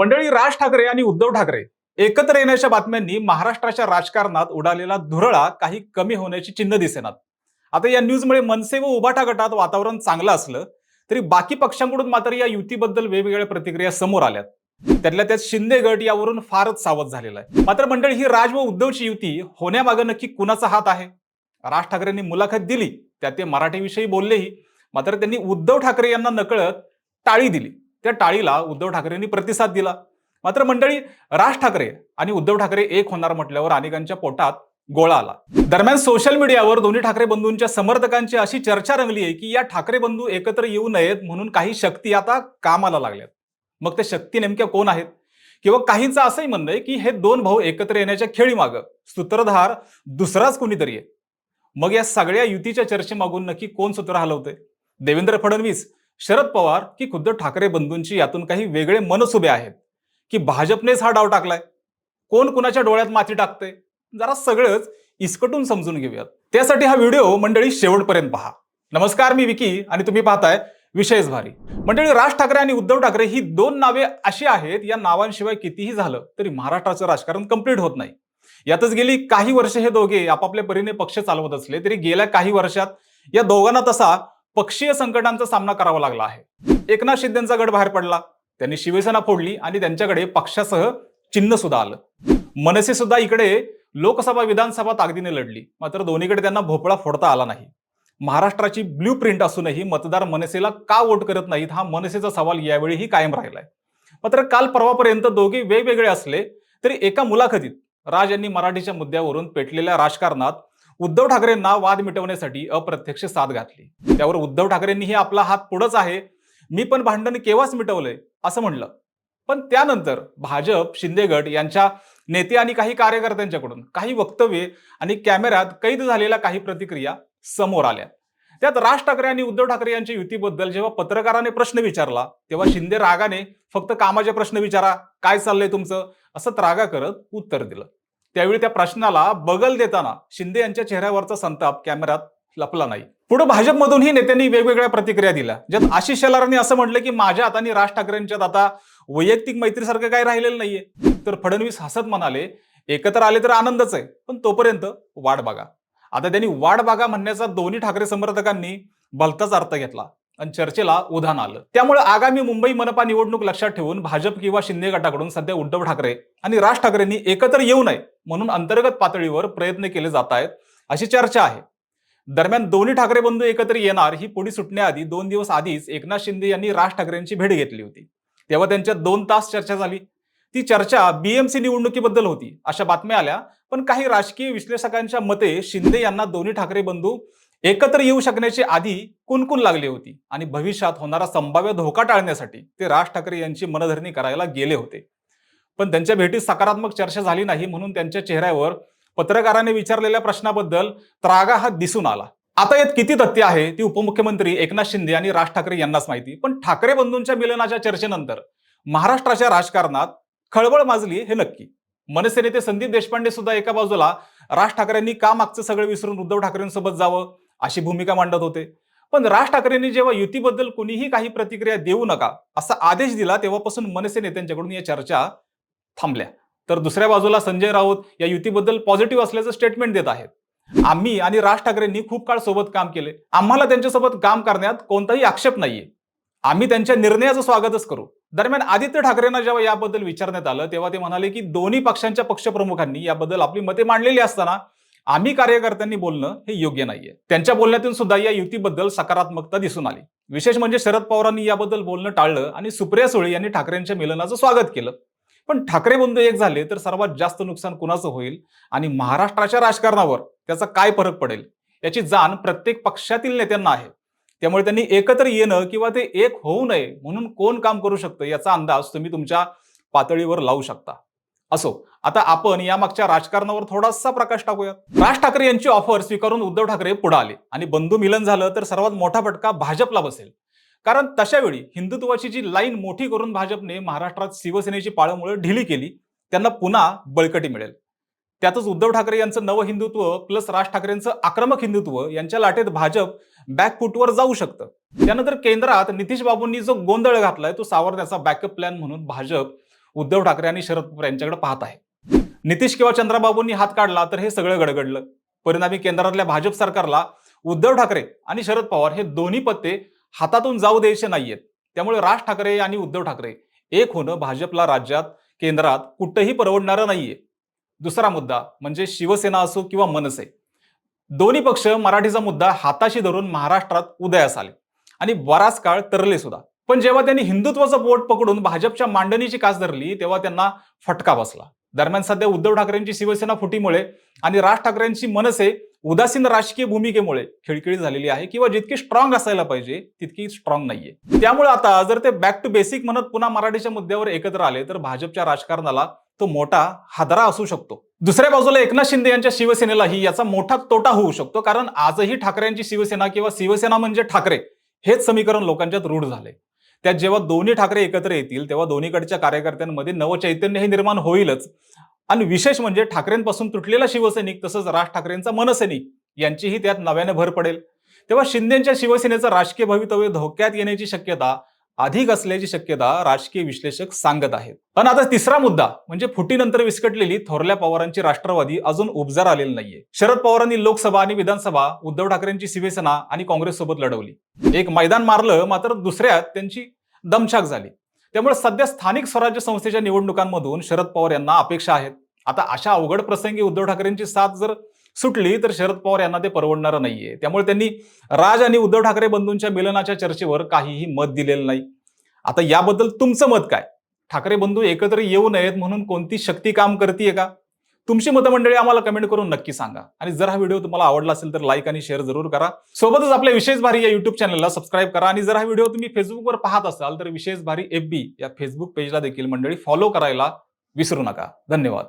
मंडळी राज ठाकरे आणि उद्धव ठाकरे एकत्र येण्याच्या बातम्यांनी महाराष्ट्राच्या राजकारणात उडालेला धुरळा काही कमी होण्याची चिन्ह दिसेनात. आता या न्यूजमुळे मनसे व उभाटा गटात वातावरण चांगलं असलं तरी बाकी पक्षांकडून मात्र या युतीबद्दल वेगवेगळ्या प्रतिक्रिया समोर आल्यात. त्यातल्या त्यात शिंदे गट यावरून फारच सावध झालेला आहे. मात्र मंडळी ही राज व उद्धवची युती होण्यामागं नक्की कुणाचा हात आहे? राज ठाकरेंनी मुलाखत दिली त्यात ते मराठीविषयी बोललेही मात्र त्यांनी उद्धव ठाकरे यांना नकळत टाळी दिली. त्या टाळीला उद्धव ठाकरेंनी प्रतिसाद दिला. मात्र मंडळी राज ठाकरे आणि उद्धव ठाकरे एक होणार म्हटल्यावर अनेकांच्या पोटात गोळा आला. दरम्यान सोशल मीडियावर दोन्ही ठाकरे बंधूंच्या समर्थकांची अशी चर्चा रंगली आहे की या ठाकरे बंधू एकत्र येऊ नयेत म्हणून काही शक्ती आता कामाला लागल्यात. मग त्या शक्ती नेमक्या कोण आहेत? किंवा काहींचं असंही म्हणणं आहे की हे दोन भाऊ एकत्र येण्याच्या खेळीमागं सूत्रधार दुसराच कोणीतरी आहे. मग या सगळ्या युतीच्या चर्चेमागून नक्की कोण सूत्र हलवतंय? देवेंद्र फडणवीस शरद पवार की खुद्द ठाकरे बंधूंची यातून काही वेगळे मनस उभे आहेत की भाजपनेच हा डाव टाकलाय. कोण कुणाच्या डोळ्यात माती टाकते जरा सगळंच इसकटून समजून घेऊयात. त्यासाठी हा व्हिडिओ मंडळी शेवटपर्यंत पहा. नमस्कार मी विकी आणि तुम्ही पाहताय विषयच भारी. मंडळी राज ठाकरे आणि उद्धव ठाकरे ही दोन नावे अशी आहेत या नावांशिवाय कितीही झालं तरी महाराष्ट्राचं राजकारण कंप्लीट होत नाही. यातच गेली काही वर्ष हे दोघे आपापल्या परीने पक्ष चालवत असले तरी गेल्या काही वर्षात या दोघांना तसा पक्षीय संकटांचा सामना करावा लागला आहे. एकनाथ शिंदेचा गड बाहेर पडला. त्यांनी शिवसेना फोडली आणि त्यांच्याकडे पक्षासह चिन्ह सुद्धा आलं. मनसे सुद्धा इकडे लोकसभा विधानसभा ताकदीने लढली. मात्र दोन्हीकडे त्यांना भोपळा फोडता आला नाही. महाराष्ट्राची ब्ल्यू प्रिंट असूनही मतदार मनसेला का वोट करत नाहीत हा मनसेचा सवाल यावेळीही कायम राहिलाय. मात्र काल परवापर्यंत दोघे वेगवेगळे असले तरी एका मुलाखतीत राज यांनी मराठीच्या मुद्द्यावरून पेटलेल्या राजकारणात उद्धव ठाकरेंना वाद मिटवण्यासाठी अप्रत्यक्ष साथ घातली. त्यावर उद्धव ठाकरेंनीही आपला हात पुढंच आहे. मी पण भांडण केव्हाच मिटवलंय? असं म्हणलं. पण त्यानंतर भाजप शिंदे गट यांच्या नेते आणि काही कार्यकर्त्यांच्याकडून काही वक्तव्ये आणि कॅमेऱ्यात कैद झालेल्या काही प्रतिक्रिया समोर आल्या. त्यात राज ठाकरे आणि उद्धव ठाकरे यांच्या युतीबद्दल जेव्हा पत्रकाराने प्रश्न विचारला तेव्हा शिंदे रागाने फक्त कामाचे प्रश्न विचारा काय चाललंय तुमचं? असं त्रागा करत उत्तर दिलं. त्यावेळी त्या प्रश्नाला बगल देताना शिंदे यांच्या चेहऱ्यावरचा संताप कॅमेऱ्यात लपला नाही. पुढे भाजपमधूनही नेत्यांनी वेगवेगळ्या प्रतिक्रिया दिल्या. ज्यात आशिष शेलारांनी असं म्हटलं की माझ्या आणि राज ठाकरेंच्यात आता वैयक्तिक मैत्रीसारखं काही राहिलेलं नाहीये. तर फडणवीस हसत म्हणाले एकत्र आले तर आनंदच आहे पण तोपर्यंत वाट बघा. आता त्यांनी वाट बघा म्हणण्याचा दोन्ही ठाकरे समर्थकांनी भलताच अर्थ घेतला. आणि चर्चेला उधाण आलं. त्यामुळे आगामी मुंबई मनपा निवडणूक लक्षात ठेवून भाजप किंवा शिंदे गटाकडून सध्या उद्धव ठाकरे आणि राज ठाकरेंनी एकत्र येऊ नये म्हणून अंतर्गत पातळीवर प्रयत्न केले जात आहेत अशी चर्चा आहे. दरम्यान दोन्ही ठाकरे बंधू एकत्र येणार ही पुढे सुटण्याआधी दोन दिवस आधीच एकनाथ शिंदे यांनी राज ठाकरेंची भेट घेतली होती. तेव्हा त्यांच्यात दोन तास चर्चा झाली. ती चर्चा बीएमसी निवडणुकीबद्दल होती अशा बातम्या आल्या. पण काही राजकीय विश्लेषकांच्या मते शिंदे यांना दोन्ही ठाकरे बंधू एकत्र येऊ शकण्याची आधी कुणकुण लागली होती आणि भविष्यात होणारा संभाव्य धोका टाळण्यासाठी ते राज ठाकरे यांची मनधरणी करायला गेले होते. पण त्यांच्या भेटीत सकारात्मक चर्चा झाली नाही म्हणून त्यांच्या चेहऱ्यावर पत्रकाराने विचारलेल्या प्रश्नाबद्दल त्रागा हा दिसून आला. आता यात किती तथ्य आहे ती उपमुख्यमंत्री एकनाथ शिंदे आणि राज ठाकरे यांनाच माहिती. पण ठाकरे बंधूंच्या मिलनाच्या चर्चेनंतर महाराष्ट्राच्या राजकारणात खळबळ माजली हे नक्की. मनसे नेते संदीप देशपांडे सुद्धा एका बाजूला राज ठाकरेंनी का मागचं सगळं विसरून उद्धव ठाकरेंसोबत जावं? अशी भूमिका मांडत होते. पण राज ठाकरेंनी जेव्हा युतीबद्दल कुणीही काही प्रतिक्रिया देऊ नका असा आदेश दिला तेव्हापासून मनसे नेत्यांच्याकडून या चर्चा थांबल्या. तर दुसऱ्या बाजूला संजय राऊत या युतीबद्दल पॉझिटिव्ह असल्याचं स्टेटमेंट देत आहेत. आम्ही आणि राज ठाकरेंनी खूप काळ सोबत काम केले. आम्हाला त्यांच्यासोबत काम करण्यात कोणताही आक्षेप नाहीये. आम्ही त्यांच्या निर्णयाचं स्वागतच करू. दरम्यान आदित्य ठाकरेंना जेव्हा याबद्दल विचारण्यात आलं तेव्हा ते म्हणाले की दोन्ही पक्षांच्या पक्षप्रमुखांनी याबद्दल आपली मते मांडलेली असताना आम्ही कार्यकर्त्यांनी बोलणं हे योग्य नाहीये. त्यांच्या बोलण्यातून सुद्धा या युतीबद्दल सकारात्मकता दिसून आली. विशेष म्हणजे शरद पवारांनी याबद्दल बोलणं टाळलं आणि सुप्रिया सुळे यांनी ठाकरेंच्या मिलनाचं स्वागत केलं. पण ठाकरे बंधू एक झाले तर सर्वात जास्त नुकसान कुणाचं होईल? आणि महाराष्ट्राच्या राजकारणावर त्याचा काय फरक पडेल? याची जाण प्रत्येक पक्षातील नेत्यांना आहे. त्यामुळे त्यांनी एकत्र येणं किंवा ते एक होऊ नये म्हणून कोण काम करू शकतं याचा अंदाज तुम्ही तुमच्या पातळीवर लावू शकता. असो आता आपण यामागच्या राजकारणावर थोडासा प्रकाश टाकूया राज ठाकरे यांची ऑफर स्वीकारून उद्धव ठाकरे पुढे आले. आणि बंधू मिलन झालं तर सर्वात मोठा फटका भाजपला बसेल. कारण तशावेळी हिंदुत्वाची जी लाईन मोठी करून भाजपने महाराष्ट्रात शिवसेनेची पाळमुळे ढिली केली त्यांना पुन्हा बळकटी मिळेल. त्यातच उद्धव ठाकरे यांचं नव हिंदुत्व प्लस राज ठाकरेंचं आक्रमक हिंदुत्व यांच्या लाटेत भाजप बॅकफुटवर जाऊ शकतं. त्यानंतर केंद्रात नितीश बाबूंनी जो गोंधळ घातलाय तो सावरण्याचा बॅकअप प्लॅन म्हणून भाजप उद्धव ठाकरे आणि शरद पवार यांच्याकडे पाहत आहे. नितीश किंवा चंद्राबाबूंनी हात काढला तर हे सगळं गडगडलं. परिणामी केंद्रातल्या भाजप सरकारला उद्धव ठाकरे आणि शरद पवार हे दोन्ही पत्ते हातातून जाऊ द्यायचे नाहीयेत. त्यामुळे राज ठाकरे आणि उद्धव ठाकरे एक होणं भाजपला राज्यात केंद्रात कुठंही परवडणारं नाहीये. दुसरा मुद्दा म्हणजे शिवसेना असो किंवा मनसे. दोन्ही पक्ष मराठीचा मुद्दा हाताशी धरून महाराष्ट्रात उदयास आले. आणि बराच काळ तरले सुद्धा. पण जेव्हा त्यांनी हिंदुत्वाचं बोट पकडून भाजपच्या मांडणीची कास धरली तेव्हा त्यांना फटका बसला. दरम्यान सध्या उद्धव ठाकरेंची शिवसेना फुटीमुळे आणि राज ठाकरेंची मनसे उदासीन राजकीय भूमिकेमुळे खिळखिळी झालेली आहे किंवा जितकी स्ट्रॉंग असायला पाहिजे तितकी स्ट्रॉंग नाहीये. त्यामुळे आता जर ते बॅक टू बेसिक म्हणत पुन्हा मराठीच्या मुद्द्यावर एकत्र आले तर भाजपच्या राजकारणाला तो मोठा हादरा असू शकतो. दुसऱ्या बाजूला एकनाथ शिंदे यांच्या शिवसेनेलाही याचा मोठा तोटा होऊ शकतो कारण आजही ठाकरेंची शिवसेना किंवा शिवसेना म्हणजे ठाकरे हेच समीकरण लोकांच्यात रूढ झाले. त्यात जेव्हा दोन्ही ठाकरे एकत्र येतील तेव्हा दोन्हीकडच्या कार्यकर्त्यांमध्ये नवचैतन्य हे निर्माण होईलच. आणि विशेष म्हणजे ठाकरेंपासून तुटलेला शिवसैनिक तसंच राज ठाकरेंचा मनसैनिक यांचीही त्यात नव्याने भर पडेल. तेव्हा शिंदेच्या शिवसेनेचं राजकीय भवितव्य धोक्यात येण्याची शक्यता अधिक असल्याची शक्यता राजकीय विश्लेषक सांगत आहेत. पण आता तिसरा मुद्दा म्हणजे फुटीनंतर विस्कटलेली थोरल्या पवारांची राष्ट्रवादी अजून उपजार आलेली नाहीये. शरद पवारांनी लोकसभा आणि विधानसभा उद्धव ठाकरेंची शिवसेना आणि काँग्रेस सोबत लढवली. एक मैदान मारलं मात्र दुसऱ्यात त्यांची दमछाक झाली. त्यामुळे सध्या स्थानिक स्वराज्य संस्थेच्या निवडणुकांमधून शरद पवार यांना अपेक्षा आहेत. आता अशा अवघड प्रसंगी उद्धव ठाकरेंची साथ जर सुटली तर शरद पवार यांना ते परवडणारं नाहीये. त्यामुळे त्यांनी राज आणि उद्धव ठाकरे बंधूंच्या मिलनाच्या चर्चेवर काहीही मत दिलेलं नाही. आता याबद्दल तुमचं मत काय? ठाकरे बंधू एकत्र येऊ नयेत म्हणून कोणती शक्ती काम करतीये का? तुमची मतमंडळी आम्हाला कमेंट करून नक्की सांगा. आणि जर हा व्हिडिओ तुम्हाला आवडला असेल तर लाईक आणि शेअर जरूर करा. सोबतच आपल्या विशेष भारी या युट्यूब चॅनलला सबस्क्राईब करा. आणि जर हा व्हिडिओ तुम्ही फेसबुकवर पाहत असाल तर विशेष भारी एफ या फेसबुक पेजला देखील मंडळी फॉलो करायला विसरू नका. धन्यवाद.